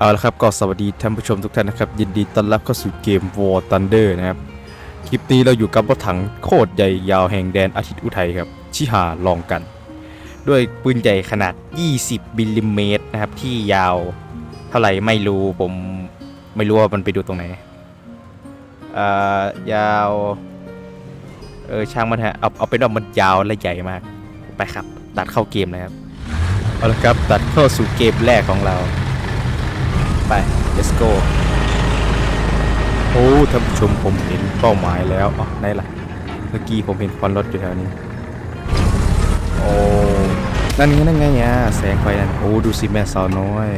เอาละครับก็สวัสดีท่านผู้ชมทุกท่านนะครับ ยินดีต้อนรับเข้าสู่เกม War Thunder นะครับ คลิปนี้เราอยู่กับรถถังโคตรใหญ่ยาวแห่งแดนอาทิตย์อุทัยครับ ชิหาลองกัน ด้วยปืนใหญ่ขนาด 20มิลลิเมตรนะครับ ที่ยาวเท่าไหร่ไม่รู้ผมไม่รู้ว่ามันไปดูตรงไหนอ่ายาวเออช่างมันฮะเอาเอาเป็นว่ามันยาวและใหญ่มากไปครับ ตัดเข้าเกมเลยครับเอาละครับตัดเข้าสู่เกมแรกของเรา ไป let's go โอ้ท่านผู้ชมผมเห็นเป้าหมายแล้วอ๋อไหนล่ะ เมื่อกี้ผมเห็นควันรถอยู่แถวนี้ โอ้นั่นไงนั่นไงเนี่ยแสงไฟนั่นโอ้ดูสิแม่สาวน้อย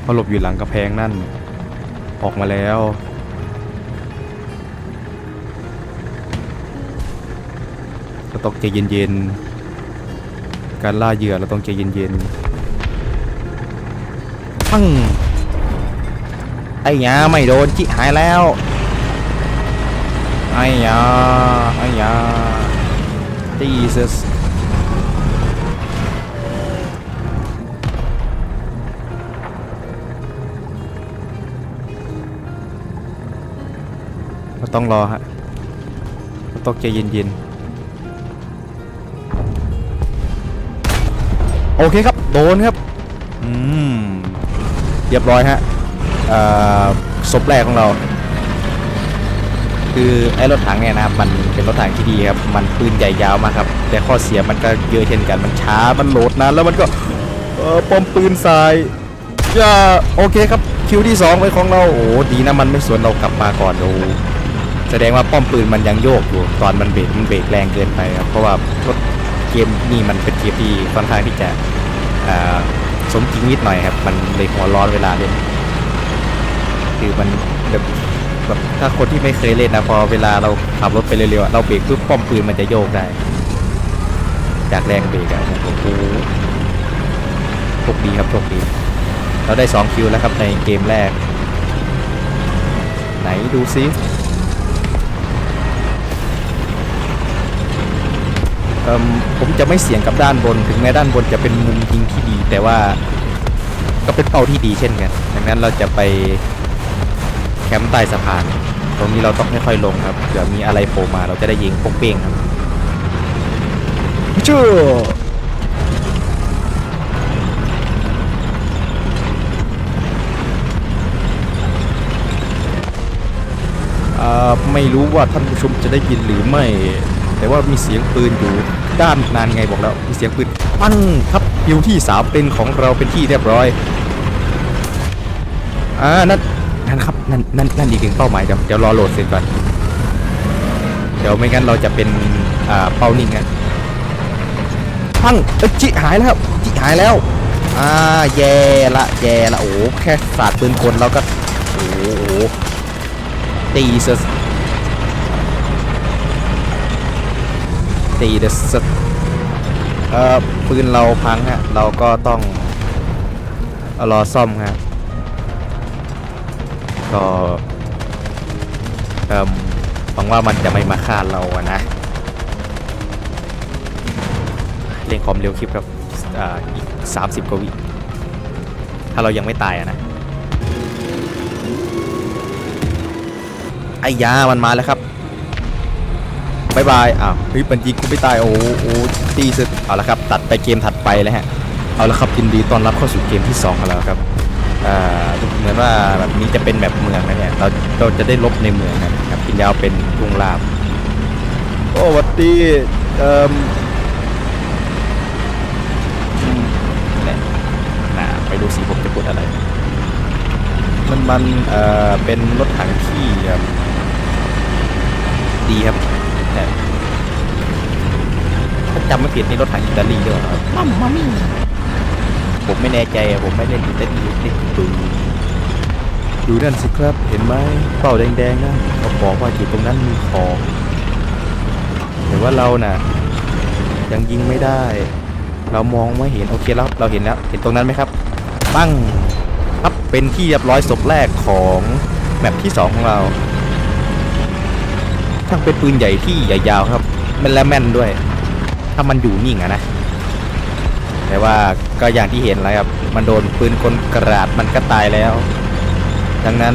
เขาหลบอยู่หลังกระแพงนั่น ออกมาแล้วเราต้องใจเย็นๆ การล่าเหยื่อเราต้องใจเย็นๆ ปังไอ้ยาไม่โดนจิหายแล้วไอ้ยาไอ้ยา Jesus เราต้องรอฮะเราต้องใจเย็นๆ โอเคครับ โดนครับ อืม เรียบร้อยฮะศพแรกของเรา คือไอ้รถถังเนี่ยนะครับมันเป็นรถถังที่ดีครับมันปืนใหญ่ยาวมากครับ แต่ข้อเสียมันก็เยอะเช่นกันมันช้ามันโหลดนานแล้วมันก็เออปอมปืนสายอย่าโอเคครับคิวที่2ไว้ของเราโอ้ดีนะมันไม่สวนเรากลับมาก่อนโอ้แสดงว่าป้อมปืนมันยังโยกอยู่ตอนมันเบรกมันเบรกแรงเกินไปครับเพราะว่ารถเกมนี่มันเป็นเกมที่ค่อนข้างที่จะ สมจริงนิดหน่อยครับ มันเลยหัวร้อนเวลาเล่น คือมันแบบแบบถ้าคนที่ไม่เคยเล่นนะพอเวลาเราขับรถไปเร็วๆเราเบรกปุ๊บป้อมปืนมันจะโยกได้ จากแรงเบรกอะโอ้โหโชคดีครับโชคดี เราได้ 2 คิวแล้วครับในเกมแรก ไหนดูซิ ผมจะไม่เสี่ยงกับด้านบน ถึงแม้ด้านบนจะเป็นมุมยิงที่ดี แต่ว่าก็เป็นเป้าที่ดีเช่นกัน ดังนั้นเราจะไปแคมป์ใต้สะพาน ตรงนี้เราต้องค่อยๆลงครับเผื่อมีอะไรโผล่มาเราจะได้ยิงโป้งๆครับเจ้าอ่าไม่รู้ว่าท่านผู้ชมจะได้ยินหรือไม่ แต่ว่ามีเสียงปืนอยู่ด้านนานไงบอกแล้วมีเสียงปืนปั้งครับคิวที่สามเป็นของเราเป็นที่เรียบร้อยอ่านั่นนั่นครับนั่นนั่นนั่นอีกหนึ่งเป้าหมายเดี๋ยวเดี๋ยวรอโหลดเสร็จก่อนเดี๋ยวไม่งั้นเราจะเป็นอ่าเป้านิ่งกันปั้งเอ้ยจิหายแล้วครับจิหายแล้วอ่าแย่ละแย่ละโอ้แค่สาดปืนคนเราก็โอ้โหตีเสย ตีเดสเอ่อปืนเราพังฮะเราก็ต้องเอารอซ่อมฮะก็เอ่มหวังว่ามันจะไม่มาฆ่าเราอะนะเร่งความเร็วคลิปครับอีก30กว่าวิถ้าเรายังไม่ตายอะนะไอ้ยามันมาแล้วครับ บายบายอ้าวเฮ้ยมันยิงกูไม่ตายโอ้โหโอ้โหตีสุดเอาละครับ ตัดไปเกมถัดไปแล้วฮะ เอาละครับยินดีต้อนรับเข้าสู่เกมที่2ของเราครับอ่าเหมือนว่าแบบนี้จะเป็นแบบเมืองนะเนี่ย เราเราจะได้ลบในเมืองนะครับกินยาวเป็นทุ่งราบโอ้หวัดดีเอ่ออืมเนี่ยน่าไปดูสิผมจะพูดอะไร มันมันเอ่อเป็นรถถังที่แบบดีครับ แต่ถ้าจำไม่ผิดนี่รถถังอิตาลีด้วยมัมมามี่ผมไม่แน่ใจอะผมไม่เล่นอิตาลีเล่นปืนดูนั่นสิครับ เห็นไหมเป้าแดงๆนั่นเขาบอกว่าจุดตรงนั้นมีของแต่ว่าเราน่ะ ยังยิงไม่ได้ เรามองไม่เห็นโอเคแล้วเราเห็นแล้วเห็นตรงนั้นไหมครับปั้งครับเป็นที่เรียบร้อยศพแรกของแมปที่สองของเรา ช่างเป็นปืนใหญ่ที่ใหญ่ยาวครับม่นและแม่นด้วย ถ้ามันอยู่นิ่งอะนะ แต่ว่าก็อย่างที่เห็นแล้วครับ มันโดนปืนกลกราดมันก็ตายแล้ว ดังนั้น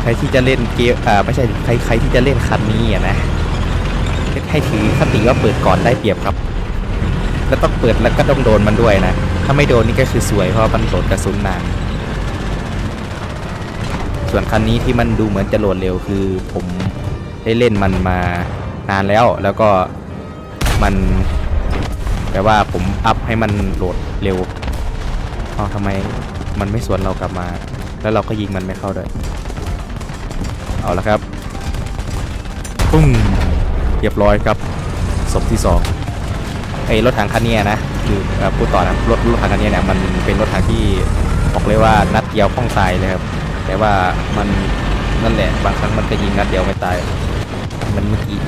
ใครที่จะเล่นเกมอ่าไม่ใช่ใครใครที่จะเล่นคันนี้อะนะให้ถือคติว่าเปิดก่อนได้เปรียบครับ แล้วต้องเปิดแล้วก็ต้องโดนมันด้วยนะ ถ้าไม่โดนนี่ก็คือสวยเพราะมันโหลดกระสุนนาน ส่วนคันนี้ที่มันดูเหมือนจะโหลดเร็วคือผม ได้เล่นมันมานานแล้ว แล้วก็มันแปลว่าผมอัพให้มันโหลดเร็วเอาทำไมมันไม่สวนเรากลับมา แล้วเราก็ยิงมันไม่เข้าด้วย เอาละครับปุ้งเรียบร้อยครับศพที่สองไอ้รถถังคันนี้นะคือพูดต่อนะรถรถถังคันนี้เนี่ยมันเป็นรถถังที่บอกเลยว่านัดเดียวคล่องตายเลยครับแต่ว่ามันนั่นแหละบางครั้งมันก็ยิงนัดเดียวไม่ตาย มันเมื่อกี้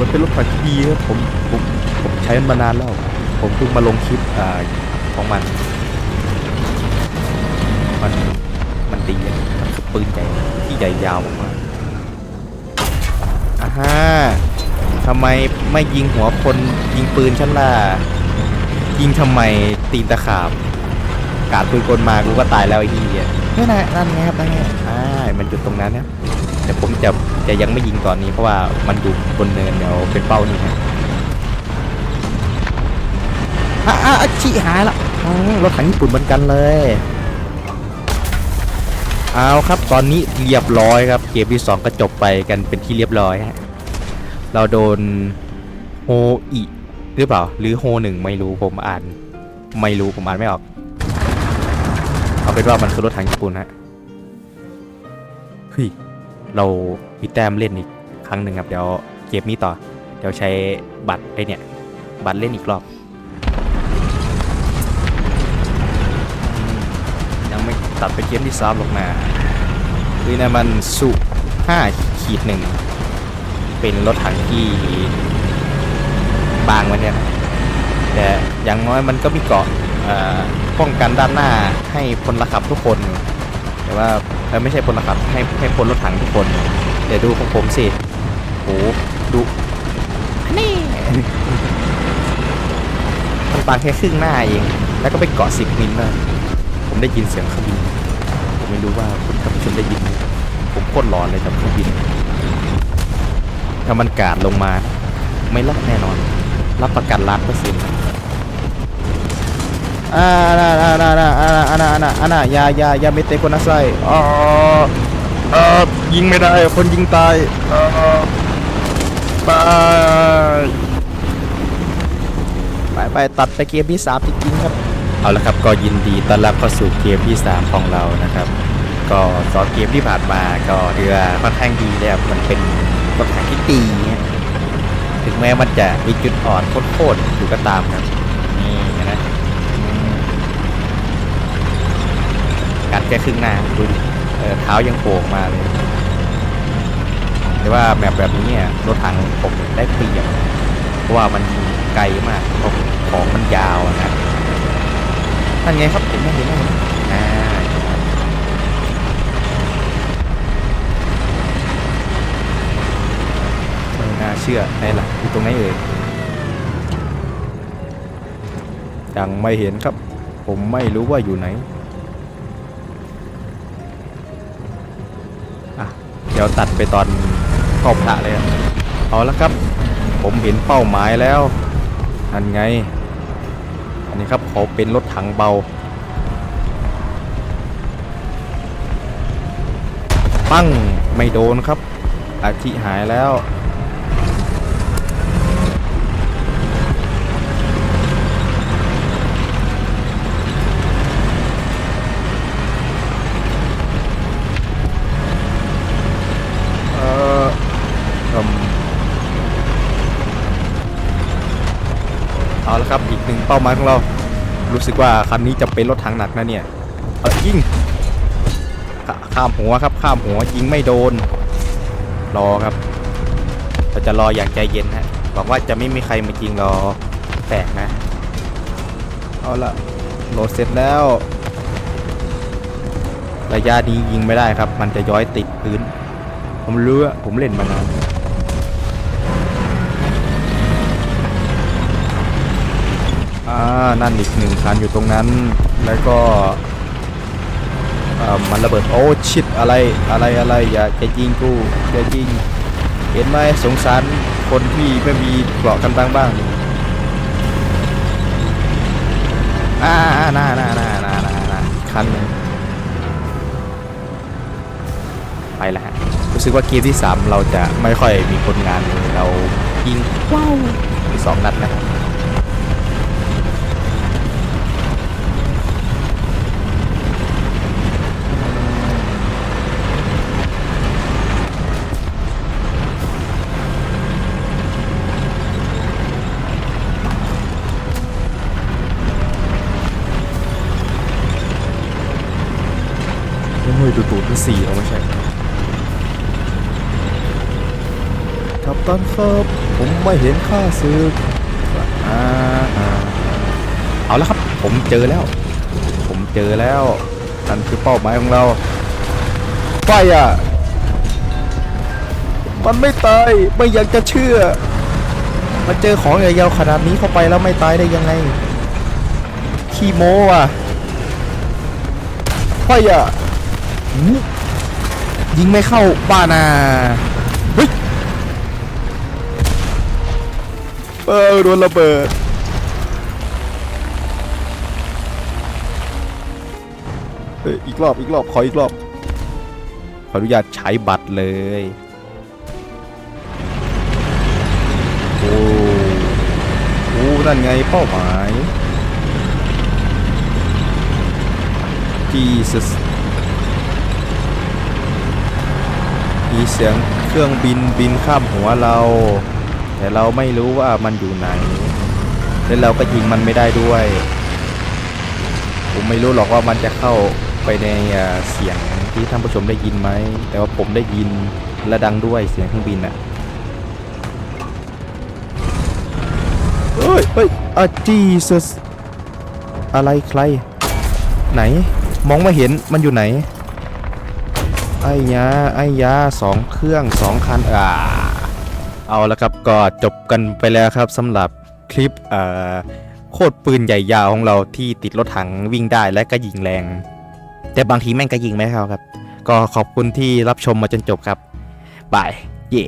มันเป็นรถถังที่ดีครับผมผมผมใช้มันมานานแล้ว ผมเพิ่งมาลงคลิปอ่าของมัน มันมันดีอะมันคือปืนใหญ่ที่ใหญ่ยาวมากๆอ่าฮะทำไมไม่ยิงหัวคนยิงปืนฉันล่ะยิงทำไมตีนตะขาบ กาดปืนกลมากูก็ตายแล้วไอ้ที่เนี่นะนั่นไงครับนั่นไงอ่ามันจุดตรงนั้นนะ จะจะยังไม่ยิงตอนนี้เพราะว่ามันอยู่บนเนินเดี๋ยวเป็นเป้านี่ฮะอะอะอะชิหายละรถถังญี่ปุ่นเหมือนกันเลยเอาครับตอนนี้เรียบร้อยครับเกมที่ 2 ก็จบไปกันเป็นที่เรียบร้อยฮะเราโดนโฮอิหรือเปล่า หรือโฮหนึ่งไม่รู้ผมอ่าน ไม่รู้ผมอ่านไม่ออก เอาเป็นว่ามันคือรถถังญี่ปุ่นฮะเฮ้ย เรามีแต้มเล่นอีกครั้งหนึ่งครับเดี๋ยวเกมนี้ต่อ เดี๋ยวใช้บัตรไอเนี่ย บัตรเล่นอีกรอบ ยังไม่ตัดไปเกมที่สามลงมาคือนะมันสุห้าขีดหนึ่งเป็นรถถังที่บางวันเนี่ยแต่อย่างน้อยมันก็มีเกาะป้องกันด้านหน้าให้พลขับทุกคน แต่ว่าเออไม่ใช่พลขับให้ให้พลรถถังทุกคน เดี๋ยวดูของผมสิโอ้ดูนี่มันบางแค่ครึ่งหน้าเอง แล้วก็ไปเกาะสิบมิลนะผมได้ยินเสียงเครื่องบินผมไม่รู้ว่าคุณท่านผู้ชมได้ยินไหมผมโคตรร้อนเลยครับเครื่องบินถ้ามันกาดลงมา ไม่รอดแน่นอน รับประกันล้านเปอร์เซ็นต์ อ่าน่าน่าน่าน่าอ่าอาน่าอาน่าอ่าน่ายายายาเมเตโกนาไซอ๋อเออยิงไม่ได้ คนยิงตายเออบายไปไปตัดไปเกมที่สามจริงๆครับ เอาละครับก็ยินดีต้อนรับเข้าสู่เกมที่ 3 ของเรานะครับ ก็สองเกมที่ผ่านมาก็เรือค่อนข้างดีเลยครับมันเป็นรถถังที่ตีถึงแม้มันจะมีจุดอ่อนโคตรๆอยู่ก็ตามครับ นี่นะอืมกัด แค่ครึ่งหน้าดูดิเท้ายังโผล่มาเลยแต่ว่าแมปแบบนี้เนี่ยรถถังผมได้เปรียบเพราะว่ามันไกลมากของมันยาวนะนั่นไงครับเห็นไหมเห็นไหมเห็นไหมอ่าไม่น่าเชื่อไหนล่ะอยู่ตรงไหนเอ่ยยังไม่เห็นครับ ผมไม่รู้ว่าอยู่ไหน เดี๋ยวตัดไปตอนเข้าพระเลยเอาละครับ ผมเห็นเป้าหมายแล้วนั่นไง อันนี้ครับเขาเป็นรถถังเบาปั้งไม่โดนครับอาชิหายแล้ว เอออืม เอาละครับอีกหนึ่ง เป้าหมายของเรา รู้สึกว่าคันนี้จะเป็นรถถังหนักนะเนี่ยเออยิงข้ามหัวครับข้ามหัวยิงไม่โดน รอครับ เราจะรออย่างใจเย็นฮะหวังว่าจะไม่มีใครมายิงเราแตกนะ เอาละโหลดเสร็จแล้ว ระยะนี้ยิงไม่ได้ครับ มันจะย้อยติดพื้น ผมรู้อะผมเล่นมานาน อ่าอ่านั่นอีกหนึ่งคันอยู่ตรงนั้น แล้วก็เอ่อมันระเบิดโอ้ชิดอะไรอะไรอะไรอย่าจะยิงกูอย่ายิงเห็นไหมสงสารคนที่ไม่มีเกราะกันบ้างบ้างอ่าอ่าน่าน่าน่าน่าน่าน่าอีกคันหนึงไปแล้วฮะรู้สึกว่าเกมที่ 3 เราจะไม่ค่อยมีผลงานเลยเรายิงว้าวมีสองนัดนะครับ ครับตันครับ ผมไม่เห็นค่าศึกอ่าอ่าเอาแล้วครับ ผมเจอแล้ว ผมเจอแล้ว นั่นคือเป้าหมายของเรา ไฟอะ มันไม่ตาย ไม่อยากจะเชื่อ มาเจอของใหญ่ยาวขนาดนี้เข้าไปแล้วไม่ตายได้ยังไง ขี้โม้อะ ไฟอะหูยิงไม่เข้าบ้านา เออโดนระเบิดเฮ้ยอีกรอบอีกรอบขออีกรอบขออนุญาตใช้บัตรเลยโอ้โอ้นั่นไงเป้าหมาย Jesus มีเสียงเครื่องบินบินข้ามหัวเรา แต่เราไม่รู้ว่ามันอยู่ไหน และเราก็ยิงมันไม่ได้ด้วย ผมไม่รู้หรอกว่ามันจะเข้าไปในเสียงที่ท่านผู้ชมได้ยินไหม แต่ว่าผมได้ยินและดังด้วยเสียงเครื่องบินอะเฮ้ยเฮ้ยอะ Jesus อะไรใคร ไหน มองไม่เห็นมันอยู่ไหน ไอ้ยาไอ้ยาสองเครื่องสองคันอ่า เอาแล้วครับก็จบกันไปแล้วครับสำหรับคลิปเอ่อโคตรปืนใหญ่ยาวของเราที่ติดรถถังวิ่งได้และก็ยิงแรง แต่บางทีแม่งก็ยิงไม่เข้าครับ ก็ขอบคุณที่รับชมมาจนจบครับบายเย่